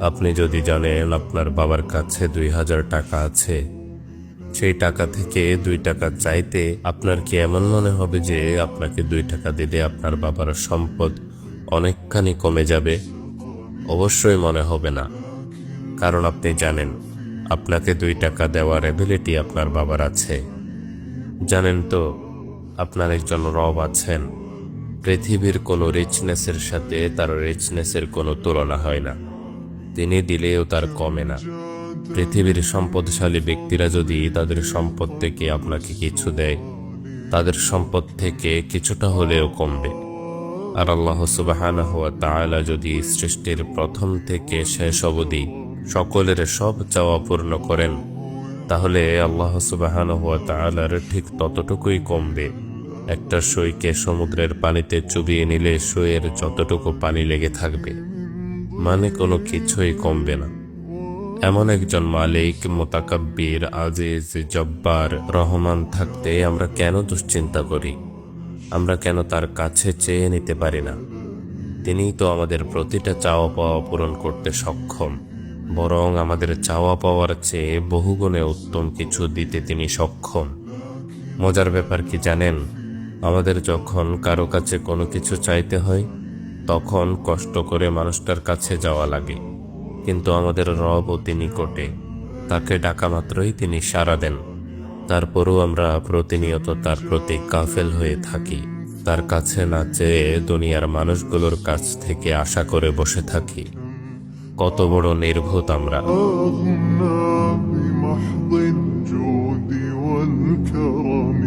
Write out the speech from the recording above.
আপনি যদি জানেন আপনার বাবার কাছে দুই হাজার টাকা আছে, সেই টাকা থেকে দুই টাকা চাইতে আপনার কি এমন মনে হবে যে আপনাকে দুই টাকা দিলে আপনার বাবার সম্পদ অনেকখানি কমে যাবে? অবশ্যই মনে হবে না। কারণ আপনি জানেন, আপনাকে দুই টাকা দেওয়ার অ্যাবিলিটি আপনার বাবার আছে। জানেন তো, আপনার একজন রব আছেন। পৃথিবীর কোনো রিচনেসের সাথে তার রিচনেসের কোনো তুলনা হয় না। তিনি দিলেও তার কমে না। পৃথিবীর সম্পদশালী ব্যক্তিরা যদি তাদের সম্পদ থেকে আপনাকে কিছু দেয়, তাদের সম্পদ থেকে কিছুটা হলেও কমবে। আর আল্লাহ সুবাহানাহ তাআলা যদি সৃষ্টির প্রথম থেকে শেষ অবধি সকলের সব চাওয়া পূর্ণ করেন, তাহলে আল্লাহ সুবাহানাহ তাআলার ঠিক ততটুকুই কমবে। একটা সইকে সমুদ্রের পানিতে চুবিয়ে নিলে সইয়ের যতটুকু পানি লেগে থাকবে মানে কোনো কিছুই কমবে না। এমন একজন মালিক, মোতাকাব্বির আজিজ, জব্বার রহমান থাকতে আমরা কেন দুশ্চিন্তা করি? আমরা কেন তার কাছে চেয়ে নিতে পারি না? তিনিই তো আমাদের প্রতিটা চাওয়া পাওয়া পূরণ করতে সক্ষম। বরং আমাদের চাওয়া পাওয়ার চেয়ে বহুগুণে উত্তম কিছু দিতে তিনি সক্ষম। মজার ব্যাপার কি জানেন? আমাদের যখন কারো কাছে কোনো কিছু চাইতে হয় তখন কষ্ট করে মানুষটার কাছে যাওয়া লাগে কিন্তু আমাদের রব অতি নিকটে তাকে ডাকা মাত্রই তিনি সাড়া দেন তারপরও আমরা প্রতিনিয়ত তার প্রতি কাফেল হয়ে থাকি তার কাছে না চেয়ে দুনিয়ার মানুষগুলোর কাছ থেকে আশা করে বসে থাকি কত বড় নির্ভূত আমরা أغنى بمحض الجود والكرم